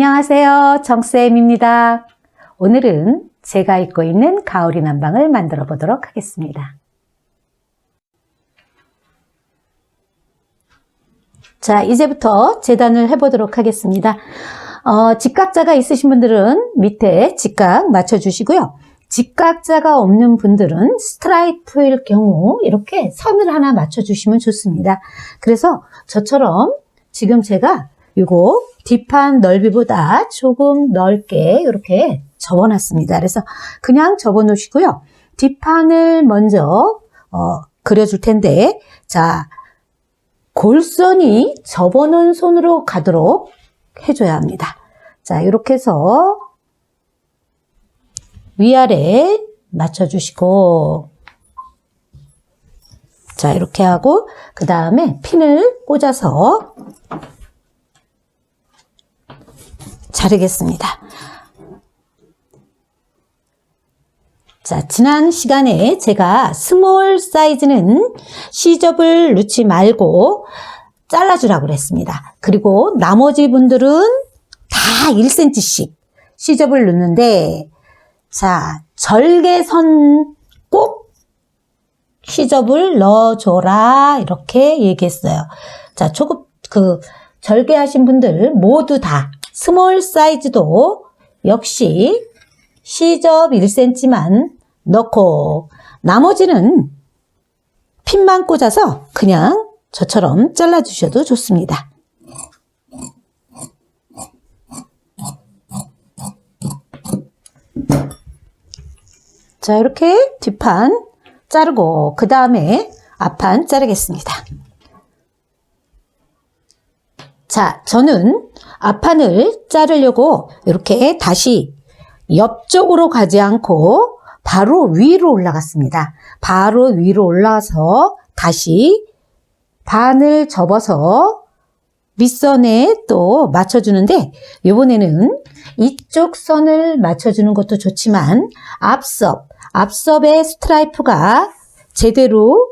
안녕하세요. 정쌤입니다. 오늘은 제가 입고 있는 가오리 난방을 만들어 보도록 하겠습니다. 자, 이제부터 재단을 해보도록 하겠습니다. 어, 직각자가 있으신 분들은 밑에 직각 맞춰주시고요. 직각자가 없는 분들은 스트라이프일 경우 이렇게 선을 하나 맞춰주시면 좋습니다. 그래서 저처럼 지금 제가 이거 뒷판 넓이보다 조금 넓게 이렇게 접어놨습니다. 그래서 그냥 접어놓으시고요. 뒷판을 먼저 어, 그려줄 텐데 자 골선이 접어놓은 손으로 가도록 해줘야 합니다. 자 이렇게 해서 위아래 맞춰주시고 자 이렇게 하고 그 다음에 핀을 꽂아서 자르겠습니다. 자, 지난 시간에 제가 스몰 사이즈는 시접을 놓지 말고 잘라주라고 그랬습니다. 그리고 나머지 분들은 다 1cm씩 시접을 놓는데, 자, 절개선 꼭 시접을 넣어줘라. 이렇게 얘기했어요. 자, 조금, 그, 절개하신 분들 모두 다 스몰 사이즈도 역시 시접 1cm만 넣고 나머지는 핀만 꽂아서 그냥 저처럼 잘라주셔도 좋습니다. 자 이렇게 뒷판 자르고 그 다음에 앞판 자르겠습니다. 자 저는 앞판을 자르려고 이렇게 다시 옆쪽으로 가지 않고 바로 위로 올라갔습니다. 바로 위로 올라와서 다시 반을 접어서 밑선에 또 맞춰주는데 이번에는 이쪽 선을 맞춰주는 것도 좋지만 앞섭, 앞섭의 스트라이프가 제대로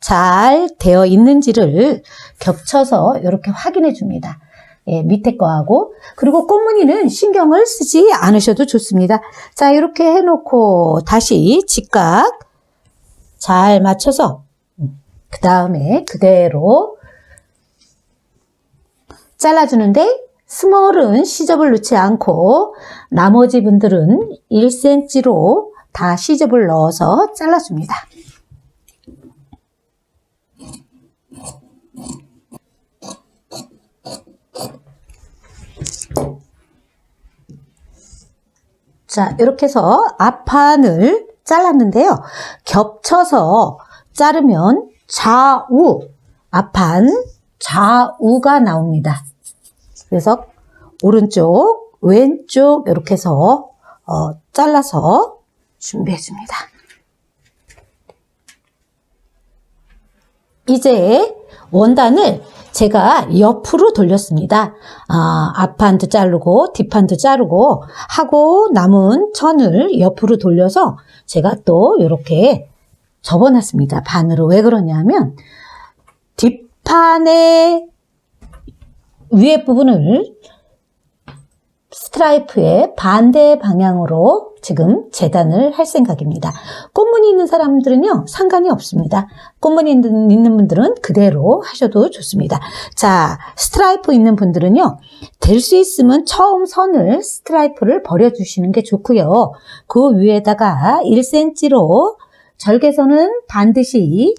잘 되어 있는지를 겹쳐서 이렇게 확인해 줍니다. 예, 밑에 거하고 그리고 꽃무늬는 신경을 쓰지 않으셔도 좋습니다. 자 이렇게 해놓고 다시 직각 잘 맞춰서 그 다음에 그대로 잘라주는데 스몰은 시접을 놓지 않고 나머지 분들은 1cm로 다 시접을 넣어서 잘라줍니다. 자, 이렇게 해서 앞판을 잘랐는데요. 겹쳐서 자르면 좌우, 앞판 좌우가 나옵니다. 그래서 오른쪽, 왼쪽 이렇게 해서 어, 잘라서 준비해 줍니다. 이제 원단을 제가 옆으로 돌렸습니다. 아, 앞판도 자르고 뒷판도 자르고 하고 남은 천을 옆으로 돌려서 제가 또 이렇게 접어놨습니다. 반으로 왜 그러냐면 뒷판의 위에 부분을 스트라이프의 반대 방향으로 지금 재단을 할 생각입니다. 꽃무늬 있는 사람들은요, 상관이 없습니다. 꽃무늬 있는 분들은 그대로 하셔도 좋습니다. 자, 스트라이프 있는 분들은요, 될 수 있으면 처음 선을 스트라이프를 버려주시는 게 좋고요. 그 위에다가 1cm로 절개선은 반드시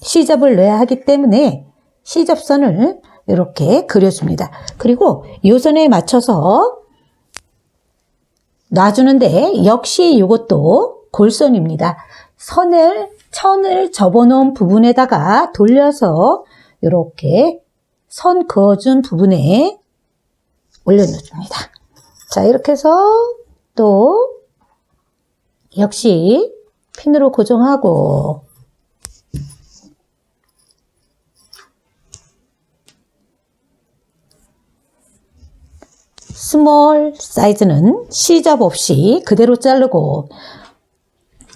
시접을 넣어야 하기 때문에 시접선을 이렇게 그려줍니다. 그리고 요 선에 맞춰서 놔주는데 역시 이것도 골선입니다. 선을 천을 접어놓은 부분에다가 돌려서 이렇게 선 그어준 부분에 올려놓습니다. 자 이렇게 해서 또 역시 핀으로 고정하고 스몰 사이즈는 시접 없이 그대로 자르고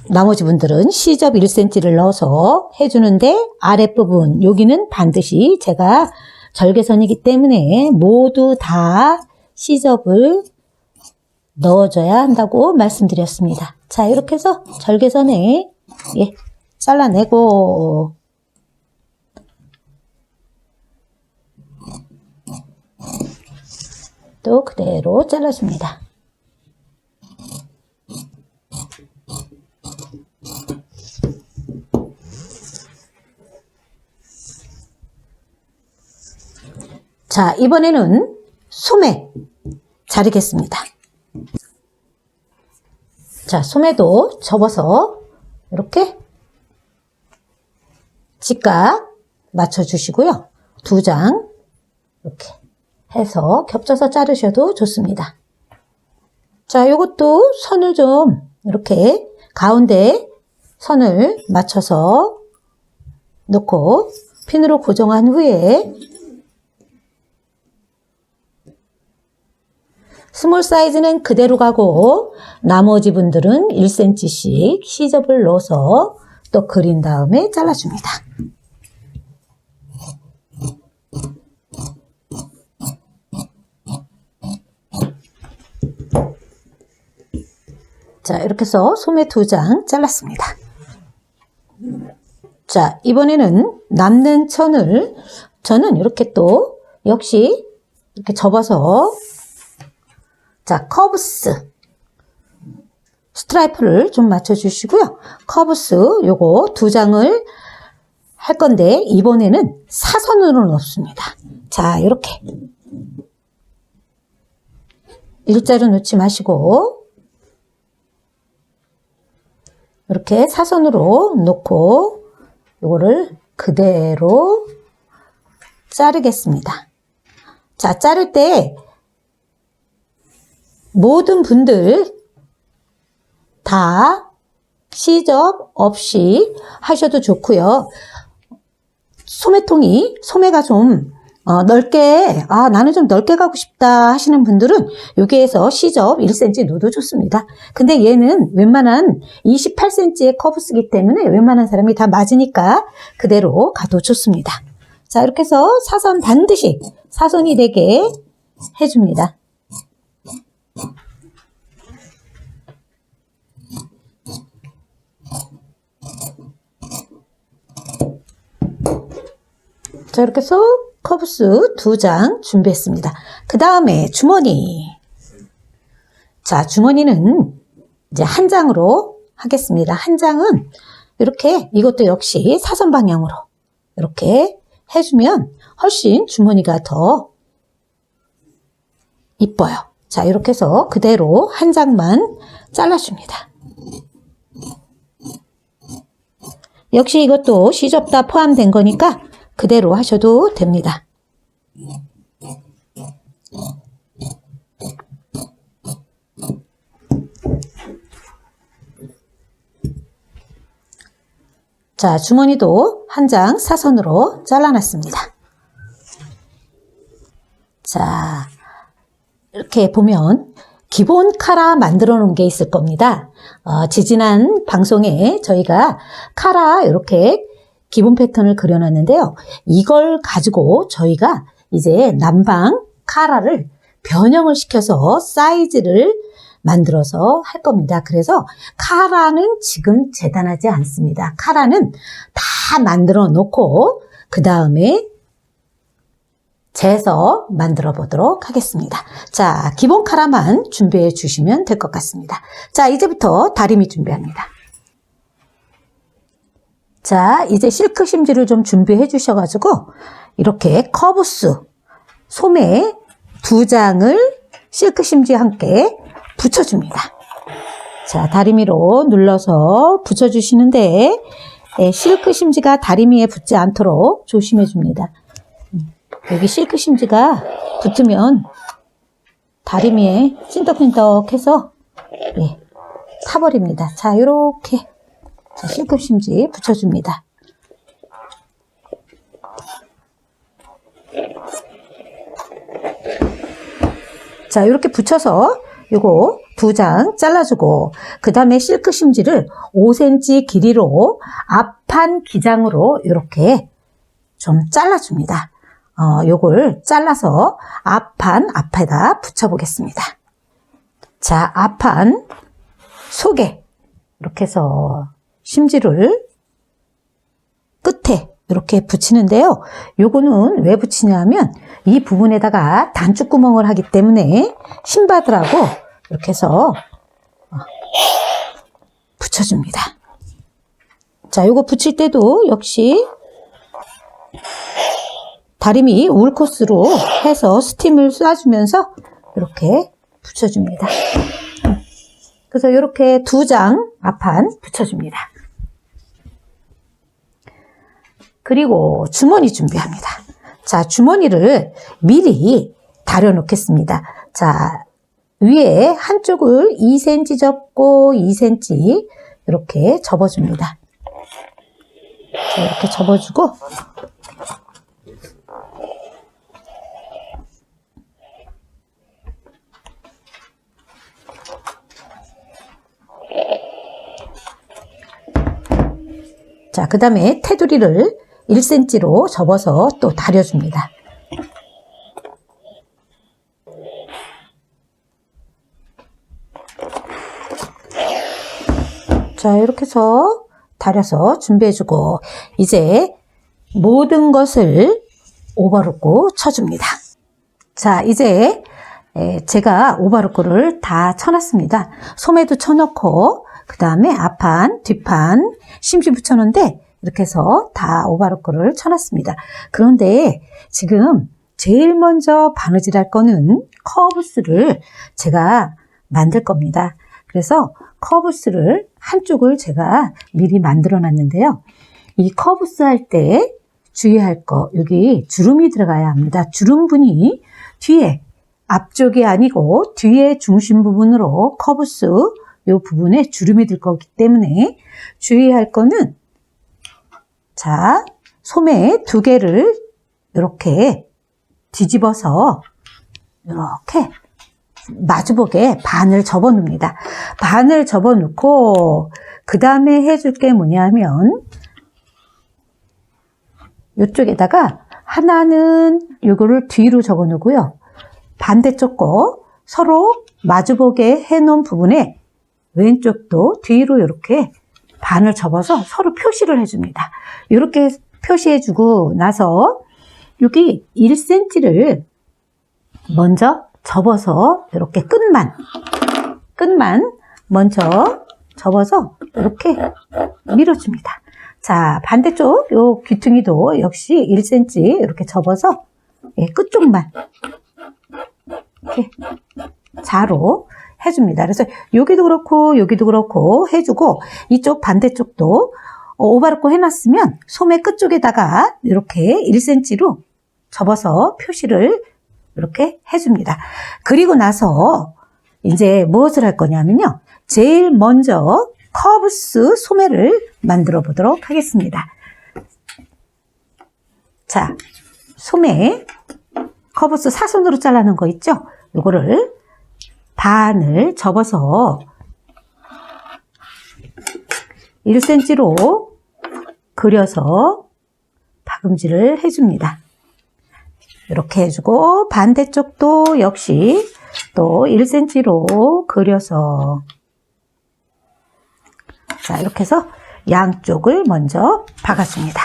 나머지 분들은 시접 1cm를 넣어서 해주는데 아랫부분 여기는 반드시 제가 절개선이기 때문에 모두 다 시접을 넣어줘야 한다고 말씀드렸습니다. 자, 이렇게 해서 절개선에 예, 잘라내고 또 그대로 잘라줍니다. 자, 이번에는 소매 자르겠습니다. 자, 소매도 접어서 이렇게 직각 맞춰주시고요. 두 장 이렇게 해서 겹쳐서 자르셔도 좋습니다. 자, 요것도 선을 좀 이렇게 가운데 선을 맞춰서 놓고 핀으로 고정한 후에 스몰 사이즈는 그대로 가고 나머지 분들은 1cm씩 시접을 넣어서 또 그린 다음에 잘라줍니다. 자, 이렇게 해서 소매 두 장 잘랐습니다. 자, 이번에는 남는 천을 저는 이렇게 또 역시 이렇게 접어서 자, 커브스 스트라이프를 좀 맞춰주시고요. 커브스 요거 두 장을 할 건데 이번에는 사선으로 넣습니다. 자, 이렇게 일자로 놓지 마시고 이렇게 사선으로 놓고 요거를 그대로 자르겠습니다. 자, 자를 때 모든 분들 다 시접 없이 하셔도 좋고요. 소매통이 소매가 좀 어, 넓게 아 나는 좀 넓게 가고 싶다 하시는 분들은 여기에서 시접 1cm 넣어도 좋습니다. 근데 얘는 웬만한 28cm의 커브스기 때문에 웬만한 사람이 다 맞으니까 그대로 가도 좋습니다. 자 이렇게 해서 사선 반드시 사선이 되게 해줍니다. 자, 이렇게 해 서 커브스 두 장 준비했습니다. 그 다음에 주머니. 자, 주머니는 이제 한 장으로 하겠습니다. 한 장은 이렇게 이것도 역시 사선 방향으로 이렇게 해주면 훨씬 주머니가 더 이뻐요. 자, 이렇게 해서 그대로 한 장만 잘라줍니다. 역시 이것도 시접 다 포함된 거니까 그대로 하셔도 됩니다. 자, 주머니도 한 장 사선으로 잘라놨습니다. 자, 이렇게 보면 기본 카라 만들어 놓은 게 있을 겁니다. 어, 지지난 방송에 저희가 카라 이렇게 기본 패턴을 그려놨는데요. 이걸 가지고 저희가 이제 남방 카라를 변형을 시켜서 사이즈를 만들어서 할 겁니다. 그래서 카라는 지금 재단하지 않습니다. 카라는 다 만들어 놓고 그 다음에 재서 만들어 보도록 하겠습니다. 자, 기본 카라만 준비해 주시면 될 것 같습니다. 자, 이제부터 다리미 준비합니다. 자, 이제 실크 심지를 좀 준비해 주셔가지고, 이렇게 커브스, 소매 두 장을 실크 심지와 함께 붙여줍니다. 자, 다리미로 눌러서 붙여주시는데, 예, 실크 심지가 다리미에 붙지 않도록 조심해 줍니다. 음, 여기 실크 심지가 붙으면 다리미에 찐덕찐덕해서 예, 타버립니다. 자, 이렇게 자, 실크 심지 붙여줍니다. 자, 이렇게 붙여서 요거 두 장 잘라주고 그 다음에 실크 심지를 5cm 길이로 앞판 기장으로 이렇게 좀 잘라줍니다. 어, 요걸 잘라서 앞판 앞에다 붙여보겠습니다. 자, 앞판 속에 이렇게 해서 심지를 끝에 이렇게 붙이는데요. 요거는 왜 붙이냐면 이 부분에다가 단축구멍을 하기 때문에 신바들하고 이렇게 해서 어, 붙여줍니다. 자, 요거 붙일 때도 역시 다리미 울 코스로 해서 스팀을 쏴주면서 이렇게 붙여줍니다. 그래서 이렇게 두 장 앞판 붙여줍니다. 그리고 주머니 준비합니다. 자, 주머니를 미리 다려 놓겠습니다. 자, 위에 한쪽을 2cm 접고 2cm 이렇게 접어줍니다. 자, 이렇게 접어주고 자, 그 다음에 테두리를 1cm로 접어서 또 다려줍니다. 자, 이렇게 해서 다려서 준비해주고, 이제 모든 것을 오버로고 쳐줍니다. 자, 이제 에, 제가 오버로크를 다 쳐놨습니다. 소매도 쳐놓고, 그 다음에 앞판, 뒷판, 심지 붙여놓은데, 이렇게 해서 다 오버로크를 쳐놨습니다. 그런데 지금 제일 먼저 바느질 할 거는 커브스를 제가 만들 겁니다. 그래서 커브스를 한쪽을 제가 미리 만들어 놨는데요. 이 커브스 할 때 주의할 거, 여기 주름이 들어가야 합니다. 주름분이 뒤에, 앞쪽이 아니고 뒤에 중심 부분으로 커브스 이 부분에 주름이 들 거기 때문에 주의할 거는 자, 소매 두 개를 이렇게 뒤집어서 이렇게 마주보게 반을 접어 놓습니다. 반을 접어 놓고 그 다음에 해줄 게 뭐냐면 이쪽에다가 하나는 이거를 뒤로 접어 놓고요. 반대쪽 거 서로 마주보게 해 놓은 부분에 왼쪽도 뒤로 이렇게 반을 접어서 서로 표시를 해줍니다. 이렇게 표시해주고 나서 여기 1cm를 먼저 접어서 이렇게 끝만 끝만 먼저 접어서 이렇게 밀어줍니다. 자 반대쪽 요 귀퉁이도 역시 1cm 이렇게 접어서 예, 끝쪽만 이렇게 자로 해줍니다. 그래서 여기도 그렇고 여기도 그렇고 해주고 이쪽 반대쪽도 오바르코 해놨으면 소매 끝쪽에다가 이렇게 1cm로 접어서 표시를 이렇게 해줍니다. 그리고 나서 이제 무엇을 할 거냐면요. 제일 먼저 커브스 소매를 만들어 보도록 하겠습니다. 자, 소매 커브스 사선으로 잘라놓은 거 있죠? 요거를 반을 접어서 1cm로 그려서 박음질을 해줍니다. 이렇게 해주고 반대쪽도 역시 또 1cm로 그려서 자 이렇게 해서 양쪽을 먼저 박아줍니다.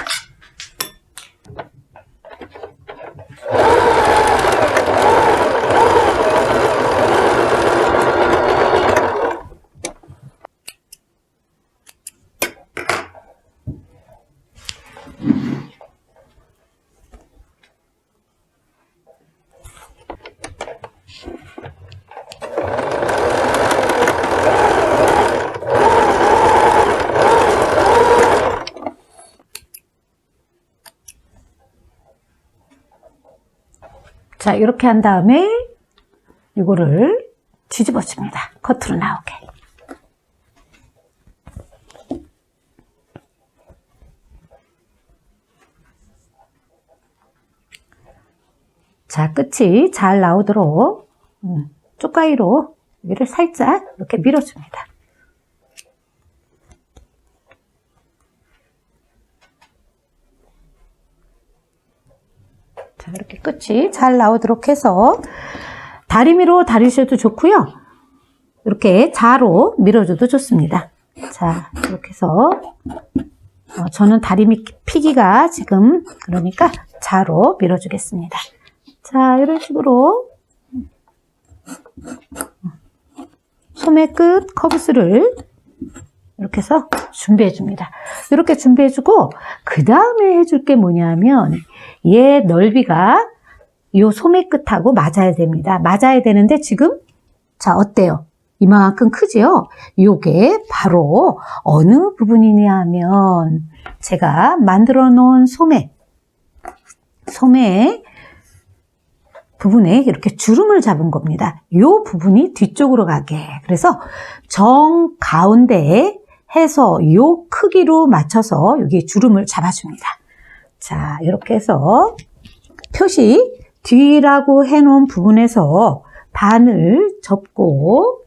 자, 이렇게 한 다음에 이거를 뒤집어 줍니다. 겉으로 나오게. 자, 끝이 잘 나오도록 음, 쪽가위로 위를 살짝 이렇게 밀어줍니다. 끝이 잘 나오도록 해서 다리미로 다리셔도 좋고요. 이렇게 자로 밀어줘도 좋습니다. 자, 이렇게 해서 어, 저는 다리미 피기가 지금 그러니까 자로 밀어주겠습니다. 자, 이런 식으로 소매 끝 커브스를 이렇게 해서 준비해 줍니다. 이렇게 준비해 주고 그 다음에 해줄 게 뭐냐면 얘 넓이가 요 소매 끝하고 맞아야 됩니다. 맞아야 되는데 지금 자 어때요? 이만큼 크지요? 요게 바로 어느 부분이냐 하면 제가 만들어 놓은 소매 소매 부분에 이렇게 주름을 잡은 겁니다. 요 부분이 뒤쪽으로 가게. 그래서 정 가운데에 해서 요 크기로 맞춰서 여기 주름을 잡아줍니다. 자, 이렇게 해서 표시 뒤라고 해놓은 부분에서 반을 접고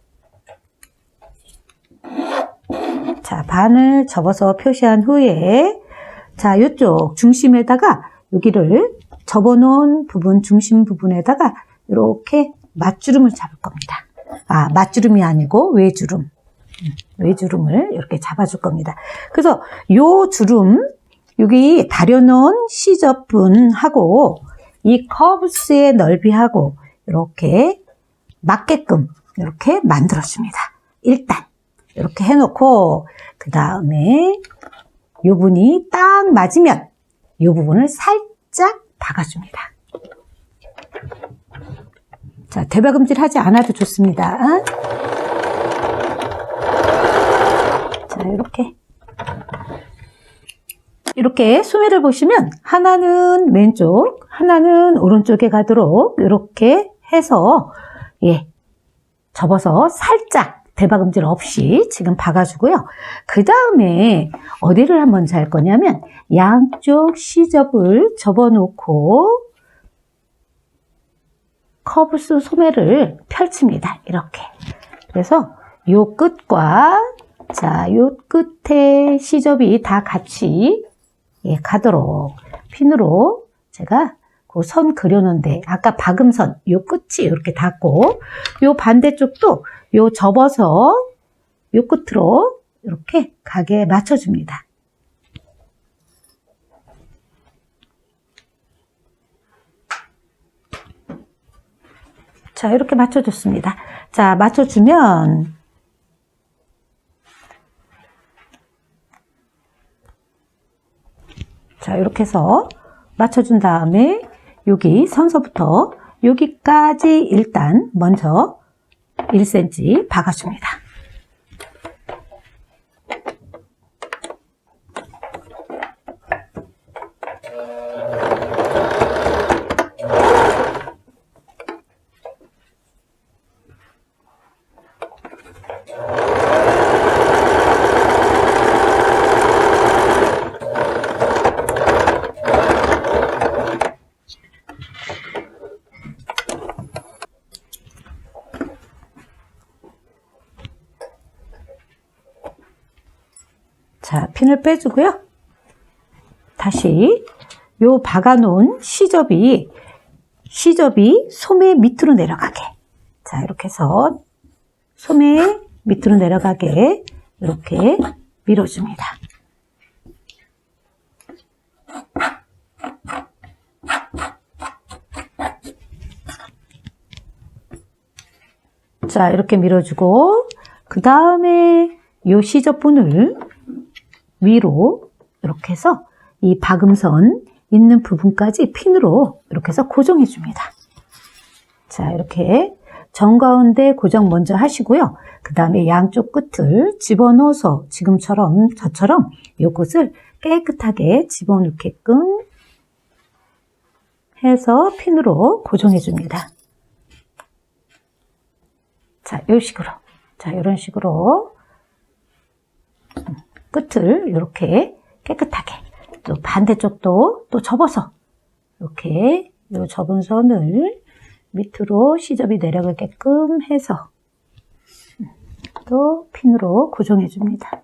자, 반을 접어서 표시한 후에 자, 이쪽 중심에다가 여기를 접어놓은 부분, 중심 부분에다가 이렇게 맞주름을 잡을 겁니다. 아, 맞주름이 아니고 외주름. 음, 외주름을 이렇게 잡아줄 겁니다. 그래서 요 주름, 여기 다려놓은 시접분하고 이 커브스의 넓이하고 이렇게 맞게끔 이렇게 만들어줍니다. 일단 이렇게 해놓고 그 다음에 요 분이 딱 맞으면 요 부분을 살짝 박아줍니다. 자, 대박음질 하지 않아도 좋습니다. 자, 이렇게. 이렇게 소매를 보시면 하나는 왼쪽, 하나는 오른쪽에 가도록 이렇게 해서 예, 접어서 살짝 대박음질 없이 지금 박아주고요. 그 다음에 어디를 한번 잘 거냐면 양쪽 시접을 접어놓고 커브스 소매를 펼칩니다. 이렇게. 그래서 요 끝과 자, 요 끝에 시접이 다 같이 예, 가도록 핀으로 제가 그 선 그려놓은데 아까 박음선 요 끝이 이렇게 닿고 요 반대쪽도 요 접어서 요 끝으로 이렇게 가게 맞춰줍니다. 자, 이렇게 맞춰줬습니다. 자, 맞춰주면 자, 이렇게 해서 맞춰준 다음에 여기 선서부터 여기까지 일단 먼저 1cm 박아줍니다. 자, 핀을 빼주고요. 다시 요 박아놓은 시접이 시접이 소매 밑으로 내려가게. 자, 이렇게 해서 소매 밑으로 내려가게 이렇게 밀어줍니다. 자, 이렇게 밀어주고 그 다음에 요 시접분을 위로 이렇게 해서 이 박음선 있는 부분까지 핀으로 이렇게 해서 고정해 줍니다. 자, 이렇게 정가운데 고정 먼저 하시고요. 그 다음에 양쪽 끝을 집어넣어서 지금처럼 저처럼 요것을 깨끗하게 집어넣게끔 해서 핀으로 고정해 줍니다. 자, 이 식으로. 자, 이런 식으로 끝을 이렇게 깨끗하게 또 반대쪽도 또 접어서 이렇게 요 접은 선을 밑으로 시접이 내려가게끔 해서 또 핀으로 고정해 줍니다.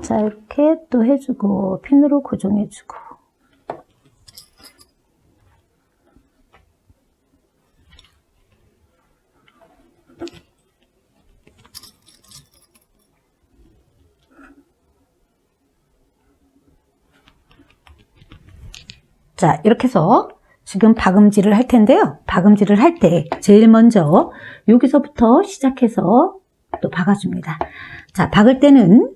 자 이렇게 또 해주고 핀으로 고정해주고 자, 이렇게 해서 지금 박음질을 할 텐데요. 박음질을 할 때 제일 먼저 여기서부터 시작해서 또 박아줍니다. 자, 박을 때는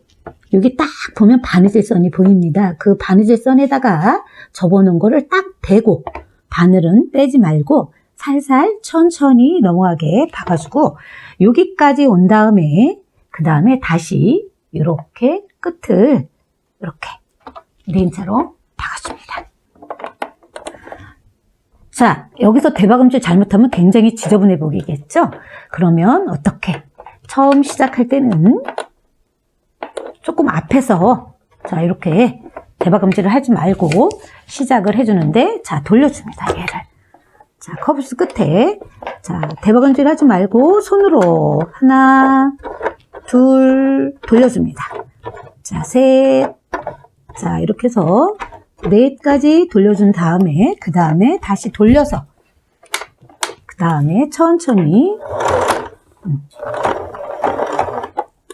여기 딱 보면 바느질 선이 보입니다. 그 바느질 선에다가 접어놓은 거를 딱 대고 바늘은 빼지 말고 살살 천천히 넘어가게 박아주고 여기까지 온 다음에 그 다음에 다시 이렇게 끝을 이렇게 렌자로 박아줍니다. 자, 여기서 대박음질 잘못하면 굉장히 지저분해 보이겠죠? 그러면 어떻게? 처음 시작할 때는 조금 앞에서 자, 이렇게 대박음질을 하지 말고 시작을 해주는데 자, 돌려줍니다. 얘를. 자, 커브스 끝에 자, 대박음질 하지 말고 손으로 하나, 둘 돌려줍니다. 자, 셋. 자, 이렇게 해서 넷까지 돌려준 다음에 그 다음에 다시 돌려서 그 다음에 천천히 음.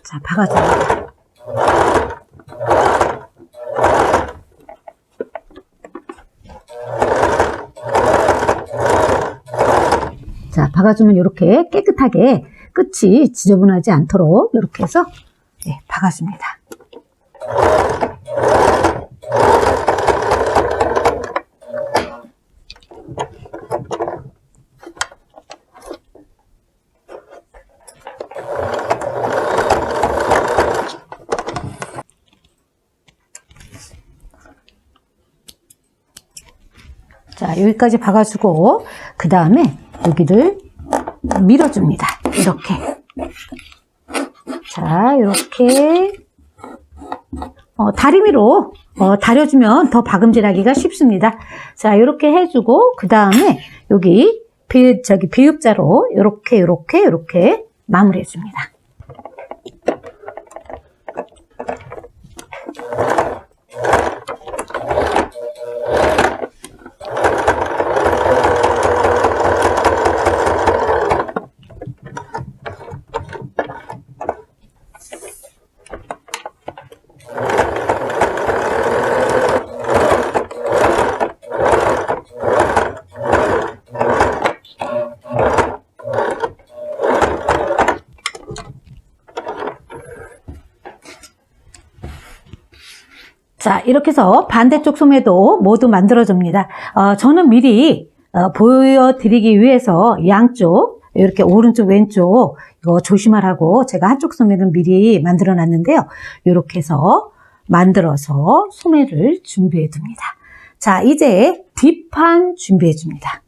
자 박아줍니다. 자 박아주면 이렇게 깨끗하게 끝이 지저분하지 않도록 이렇게 해서 네, 박아줍니다. 자, 여기까지 박아주고, 그 다음에 여기를 밀어줍니다. 이렇게. 자, 이렇게. 어, 다리미로 어, 다려주면 더 박음질하기가 쉽습니다. 자, 이렇게 해주고, 그 다음에 여기 비, 저기 비읍자로 이렇게, 이렇게, 이렇게 마무리해줍니다. 자, 이렇게 해서 반대쪽 소매도 모두 만들어줍니다. 어, 저는 미리 어, 보여드리기 위해서 양쪽, 이렇게 오른쪽, 왼쪽, 이거 조심하라고 제가 한쪽 소매는 미리 만들어 놨는데요. 이렇게 해서 만들어서 소매를 준비해 둡니다. 자, 이제 뒷판 준비해 줍니다.